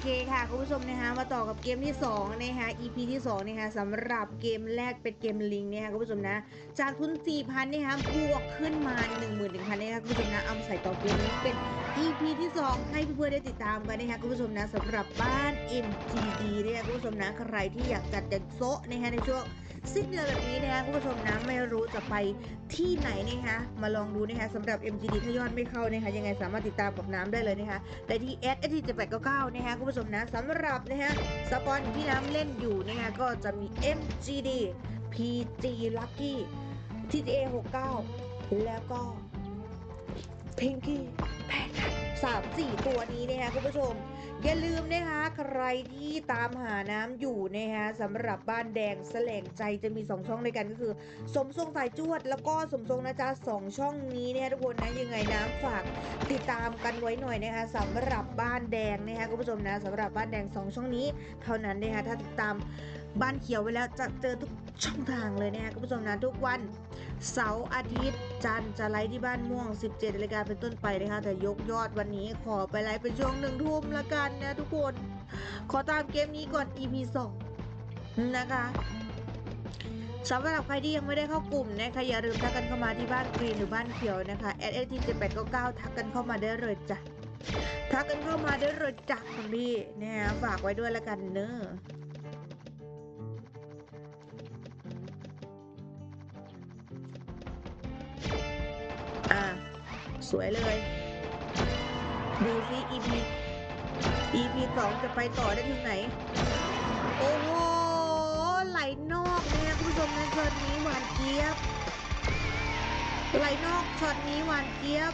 เคค่ะคุณผู้ชมนะคะมาต่อกับเกมที่2นะคะ EP ที่2นะคะสำหรับเกมแรกเป็นเกมลิงนะคะคุณผู้ชมนะจากทุน 4,000นะคะบวกขึ้นมา 11,000นะคะคุณผู้ชมนะเอามาใส่ต่อเกมนี้เป็น EP ที่ 2 ให้เพื่อนๆได้ติดตามกันนะคะคุณผู้ชมนะสำหรับบ้าน MGD นะคะคุณผู้ชมนะใครที่อยากจัดเด่นโซะนะคะในช่วง สิ้นเดือนแบบนี้นะคะคุณผู้ชมนะไม่รู้จะไปที่ไหนนะคะมาลองดูนะคะสำหรับ MGD ถ้ายอดไม่เข้านะคะยังไงสามารถติดตามกับน้ำได้เลยนะคะได้ที่ s อ t 7 8 9 9นะคะคุณผู้ชมนะสำหรับนะฮะสปอนที่น้ำเล่นอยู่นะคะก็จะมี MGD PG Lucky TTA 69 แล้วก็ Pinky แพนสามสี่ตัวนี้นะคะคุณผู้ชม อย่าลืมนะคะใครที่ตามหาน้ำอยู่นะคะสำหรับบ้านแดงแสลงใจจะมี 2 ช่องด้วยกันก็คือ สมทรงสายจวด แล้วก็สมทรงนะจ๊ะสองช่องนี้เนี่ยทุกคนนะยังไงน้ำฝากติดตามกันไว้หน่อยนะคะสำหรับบ้านแดงนะคะคุณผู้ชมนะสำหรับบ้านแดง 2 ช่องนี้ เท่านั้นนะคะถ้าติดตาม บ้านเขียวไว้แล้วจะเจอทุกช่องทางเลยนะคะคุณผู้ชมนะทุกวันเสาร์อาทิตย์จันทร์จะไลฟ์ที่บ้านม่วง 17นาฬิกาเป็นต้นไปนะคะแต่ยกยอดวันนี้ขอไปไลฟ์เป็นช่วงหนึ่งทุ่มละกันนะทุกคน ขอตามเกมนี้ก่อน EP 2นะคะสำหรับใครที่ยังไม่ได้เข้ากลุ่มนะคะอย่าลืมทักกันเข้ามาที่บ้านกรีนหรือบ้านเขียวนะคะ s s t 7 8 9 9ทักกันเข้ามาได้เลยจ้ะทักกันเข้ามาได้เลยจ้ะคุณพี่นะฮะฝากไว้ด้วยละกันเนอะอะ สวยเลย ดูซิ EP EP สองจะไปต่อได้ถึงไหน โอ้โห ไหลนอกนี่ยคุณผู้ชมนะช็อตนี้หวานเจี๊ยบ ไหลนอกช็อตนี้หวานเจี๊ยบ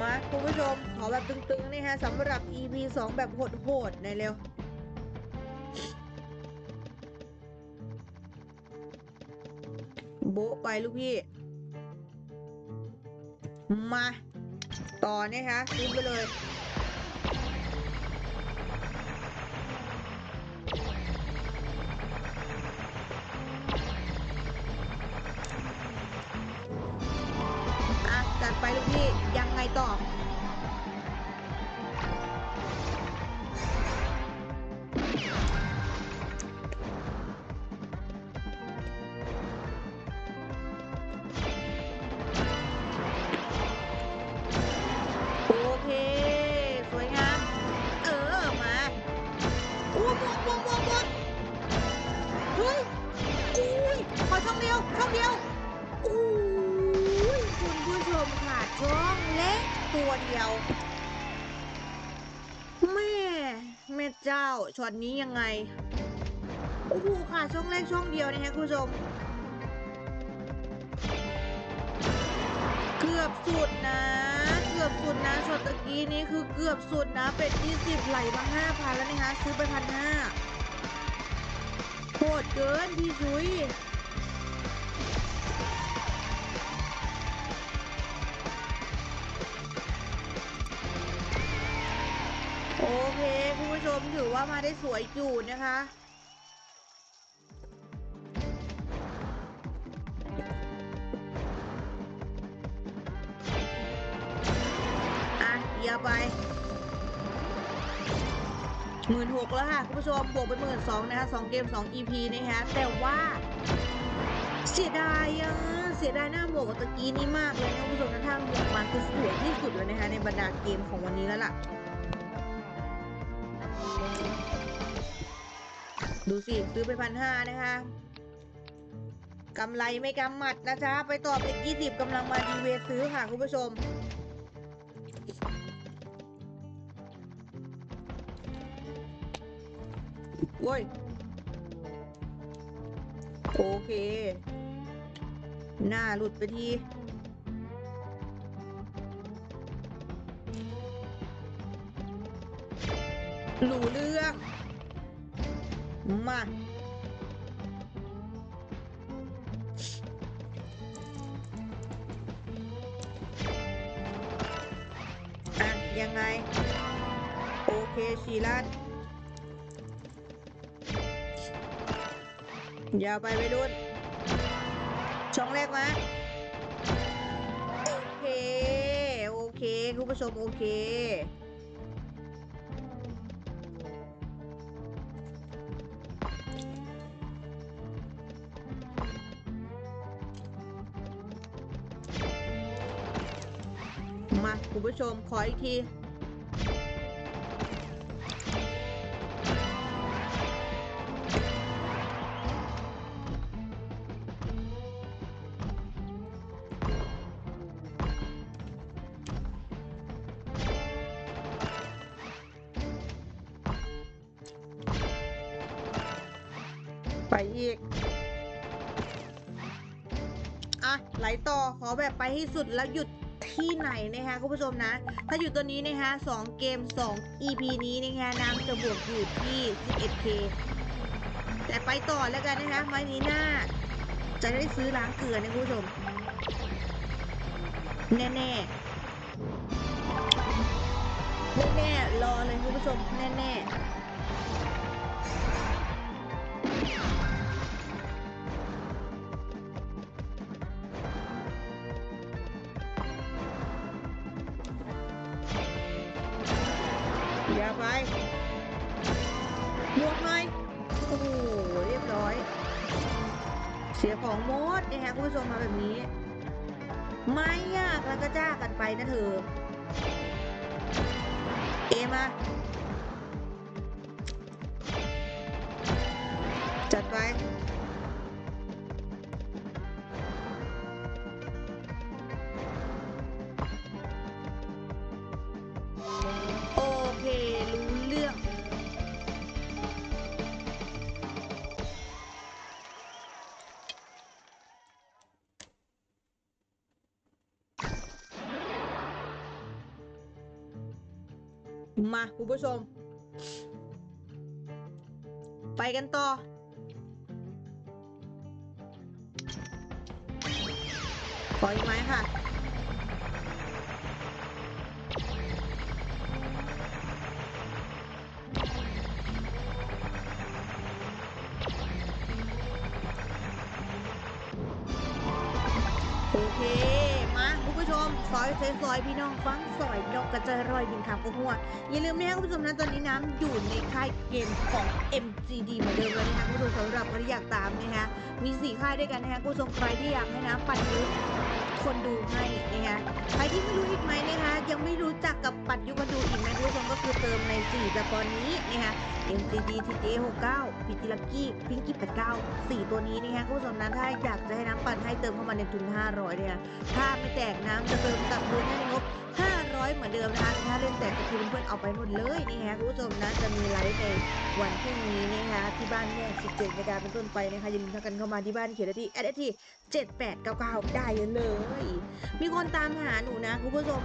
มาคุณผู้ชมขอแบบตึงๆนี่ฮะสำหรับ EP 2 แบบโหดๆในเร็ว โบ๊ะไปลูกพี่ มา ต่อนะคะซื้อไปเลยอะจัดไปลูกพี่ยังไงต่อ ดียวแม่แม่เจ้าช็อตนี้ยังไงโอ้โหค่ะช่องแรกช่องเดียวนะฮะคุณผู้ชมเกือบสุดนะ เกือบสุดนะช็อตตะกี้นี้คือเกือบสุดนะเป็ด20ไหลมา5,000แล้วนะคะซื้อไปพันห้าโหดเกินพี่ชุย เคคุณผู้ชมถือว่ามาได้สวยอยู่นะคะอะเยียไปหมื่นหกแล้วค่ะ คุณผู้ชม บวกไปหมื่นสองนะคะสองเกมสอง EP นะคะแต่ว่าเสียดายอะเสียดายหน้าหมวกกับตะกี้นี้มากเลยนะคุณผู้ชมนะทางหมวกมันคือสวยที่สุดเลยนะคะในบรรดาเกมของวันนี้แล้วล่ะ ดูสิ ซื้อไปพันห้านะคะกำไรไม่กำหมัดนะจ๊ะ ไปต่อเป็นยี่สิบกำลังมาดีเวซื้อค่ะคุณผู้ชม โว้ย โอเค หน้าหลุดไปที หลูเรื่อง มาอะยังไง โอเคชีลันอย่าไปไปรุ่น ช่องแรกมาเค คุณผู้ชมโอเค คุณผู้ชมขออีกที ไปอีก อะ ไหลต่อขอแบบไปให้สุดแล้วหยุด ที่ไหนนะคะคุณผู้ชมนะ ถ้าอยู่ตัวนี้นะคะ2เกม 2 EP นี้นะคะน้ำจะบวกอยู่ที่ 11k แต่ไปต่อแล้วกันนะคะไม้นี้หน้า จะได้ซื้อล้างเกลือนะคุณผู้ชม แน่ๆ แน่ๆ รอเลยคุณผู้ชม แน่ๆ ของหมดนะคะคุณผู้ชมมาแบบนี้ ไม่ยากแล้วก็จ้ากันไปนะเธอ เอมา มาคุณผู้ชม ไปกันต่อ ขออีกไหมค่ะ ซอยซอยพี่น้องฟังซอยนกกระเจายรอยบินขามกหัวอย่าลืมนะครับคุณผู้ชมนะตอนนี้น้ำอยู่ในค่ายเกมของ MGD เหมือนเดิมเลยนะคะคุณผู้ชมสำหรับใครอยากตามนะคะมีสี่ค่ายด้วยกันนะคะคุณผู้ชมใครที่อยากให้น้ำปั่นยุ คนดูให้นะคะใครที่ไม่รู้อีกไหมนะคะยังไม่รู้จักกับปัดยุกันดูอีกนะคุณผู้ชมก็คือเติมใน4ตะกอนนี้นะคะ MCD TJ 69 p t Lucky Pinky 89 4 ตัวนี้นะคะคุณผู้ชมนะถ้าอยากจะให้น้ำปั่นให้เติมเข้ามาในทุน 500เนี่ยถ้าไม่แตกน้ำจะเติมกับทุนให้ในงบ 500 เหมือนเดิมนะคะถ้าเล่นแตกก็คือเพื่อนๆเอาไปหมดเลยนี่ฮะคุณผู้ชมนะจะมีไลฟ์ในวันพรุ่งนี้นะคะที่บ้านแยก17นาฬิกาเป็นต้นไปนะคะอย่าลืมทักกันเข้ามาที่บ้านเขียนที่แอดที่7899 ได้เลย มีคนตามหาหนูนะคุณผู้ชม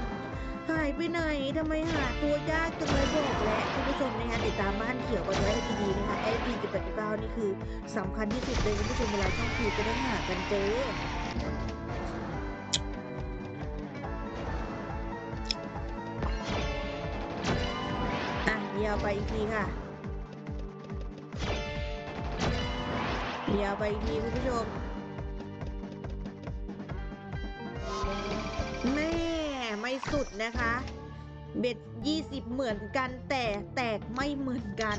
หายไปไหนทำไมหาตัวยากจังเลยบอกแล้วคุณผู้ชมนะคะติดตามบ้านเขียวกันไว้ให้ดีๆนะคะแอดที่7899นี่คือสำคัญที่สุดเลยคุณผู้ชมเวลาช่องคิวจะได้หากันเจอ เดี๋ยวไปอีกทีค่ะเดี๋ยวไปอีกทีคุณผู้ชมแม่ไม่สุดนะคะ เบ็ด20 เหมือนกันแต่แตกไม่เหมือนกัน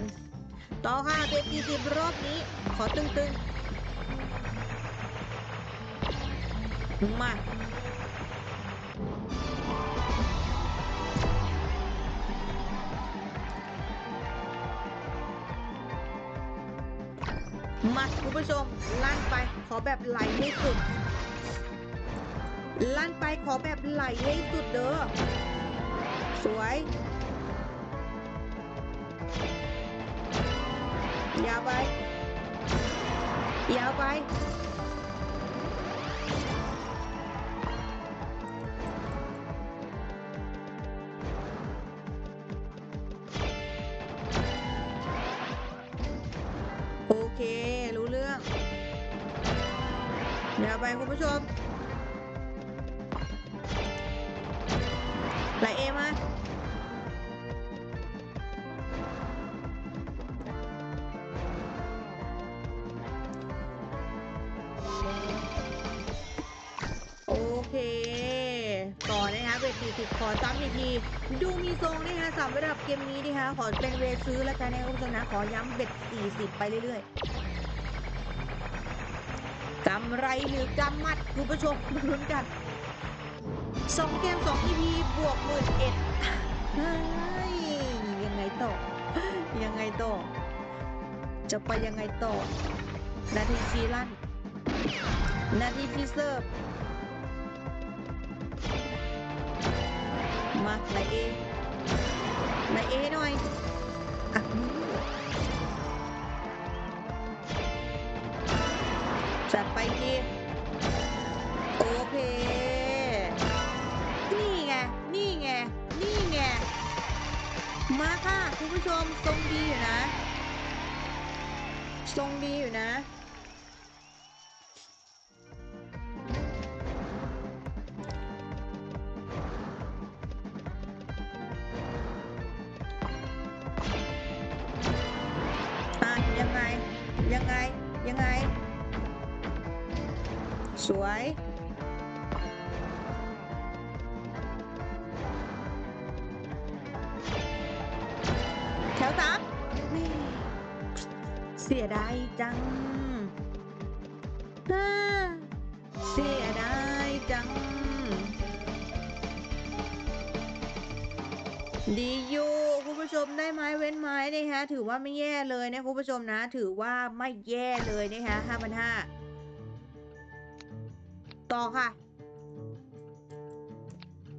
ต่อค่ะเบ็ด20 รอบนี้ ขอตึงๆ มา มาคุณผู้ชมลั่นไปขอแบบไหลให้สุด ลั่นไปขอแบบไหลให้สุดเด้อสวย ยาวไป ยาวไป โอเค เดี๋ยวไปคุณผู้ชมไหลเอมาโอเค ต่อนะคะเวท40ขอซ้ำอีกทีดูมีทรงนะคะสำหรับเกมนี้นะคะขอเป็นเวซื้อแล้วกันนะคะคุณผู้ชมนะขอย้ำเบ็ด40 ไปเรื่อยๆ กำไรหรือกำมัดคุณผู้ชมมาลุ้นกันสองเกมสอง EP บวกหมื่นเอ็ดยังไงต่อ ยังไงต่อ จะไปยังไงต่อ นาทีชีลั่น นาทีที่เซิร์ฟมานายเอนเอหน่อยอะ จัดไปทีโอเค นี่ไง นี่ไง นี่ไง มาค่ะ คุณผู้ชมทรงดีอยู่นะ ทรงดีอยู่นะยังไง ยังไง ยังไง สวย แถวสามนี่เสียดายจังอ่าเสียดายจัง ดีอยู่คุณผู้ชมได้ไม้เว้นไม้นะคะถือว่าไม่แย่เลยนะคุณผู้ชมนะ ถือว่าไม่แย่เลยนะคะห้าพันห้า ต่อค่ะ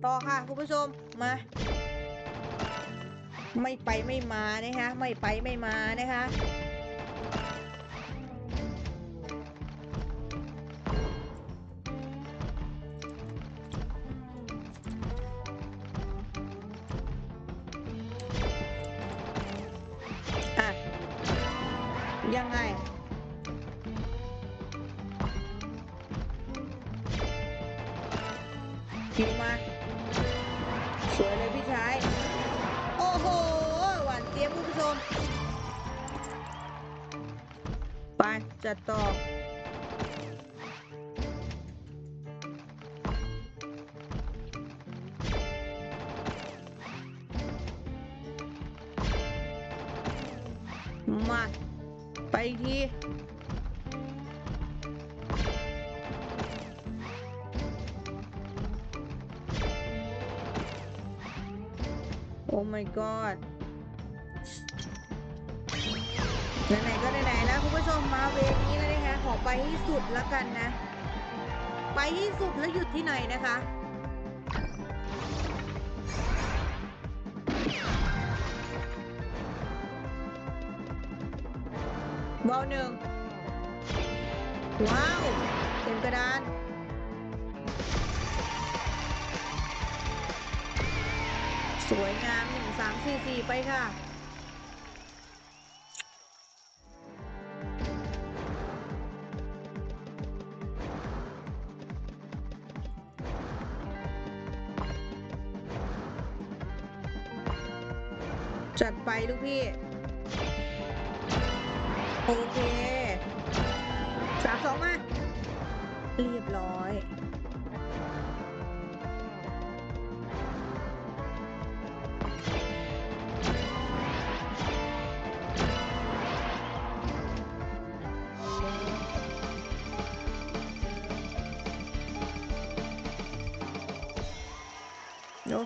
ต่อค่ะคุณผู้ชมมา ไม่ไปไม่มานะคะ ไม่ไปไม่มานะคะอะ คิวมา สวยเลยพี่ชาย โอ้โห หวานเจี๊ยบคุณผู้ชม ไป จัดต่อ my god ไหนๆก็ไหนๆแล้วคุณผู้ชมมาเวรนี้แล้วนะคะขอไปให้สุดแล้วกันนะ ไปให้สุดแล้วหยุดที่ไหนนะคะวาวหนึ่งว้าว เต็มกระดาน วยงามหนึ่งสามสี่สี่ไปค่ะ จัดไปลูกพี่ โอเคสามสองมา เรียบร้อย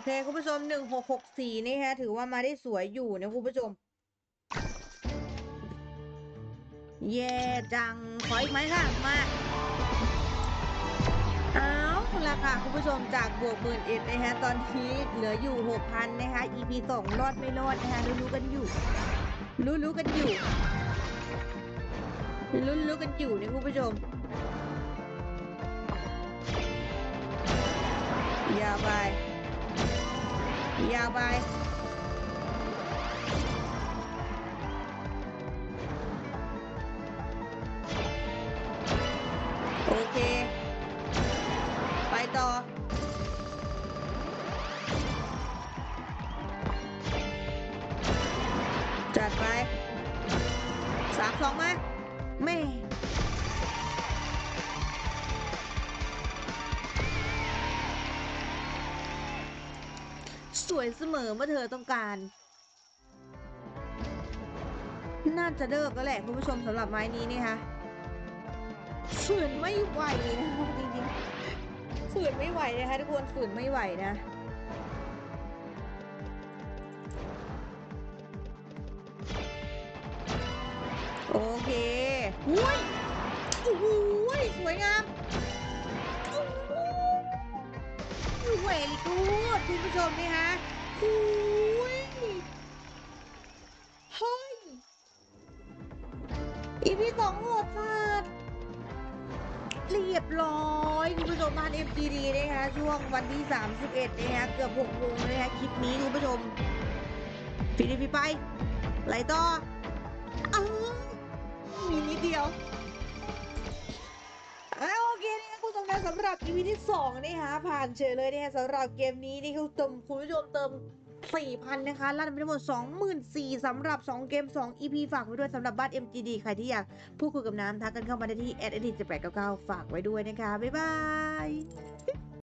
เคคุณผู้ชม1664นี่ฮะถือว่ามาได้สวยอยู่นะคุณผู้ชม เย่จัง ขออีกไหมค่ะ มาเอาละค่ะคุณผู้ชมจากบวกหมื่นเอ็ดนะฮะตอนนี้เหลืออยู่6,000นนะคะ EP สองรอดไม่รอดนะคะรู้ๆกันอยู่ รู้ๆกันอยู่รู้ๆกันอยู่นะคุณผู้ชมอย่าไป ย่าไปโอเค ไปต่อจัดไปสามสองมาแม่ วยเสมอเมื่อเธอต้องการ น่าจะเลิกแล้วแหละคุณผู้ชมสำหรับไม้นี้นี่คะฝืนไม่ไหวนะจริงๆฝืนไม่ไหวนะคะทุกคนฝืนไม่ไหวนะโอเคอุ้ยโอ้โหสวยงาม คุณผู้ชมนี่ฮะอุ้ยเฮ้ย อีพีสองโหดสัตว์เรียบร้อยคุณผู้ชมบ้าน FGD นะคะช่วงวันที่ 31นะคะเกือบ6โมงนะคะคลิปนี้คุณผู้ชมฟีดีพีไปไหลต่อเอ้ามีนิดเดียว สำหรับ EP ที่2นะคะผ่านเฉยเลยนะคะสำหรับเกมนี้นี่คือเติมคุณผู้ชมเติม 4,000 นะคะลั่นไปทั้งหมด24,000สำหรับ 2 เกม 2 EP ฝากไว้ด้วยสำหรับบ้าน MGD ใครที่อยากพูดคุยกับน้ำทักกันเข้ามาได้ที่ a d d i t 8 9 9ฝากไว้ด้วยนะคะ บ๊ายบาย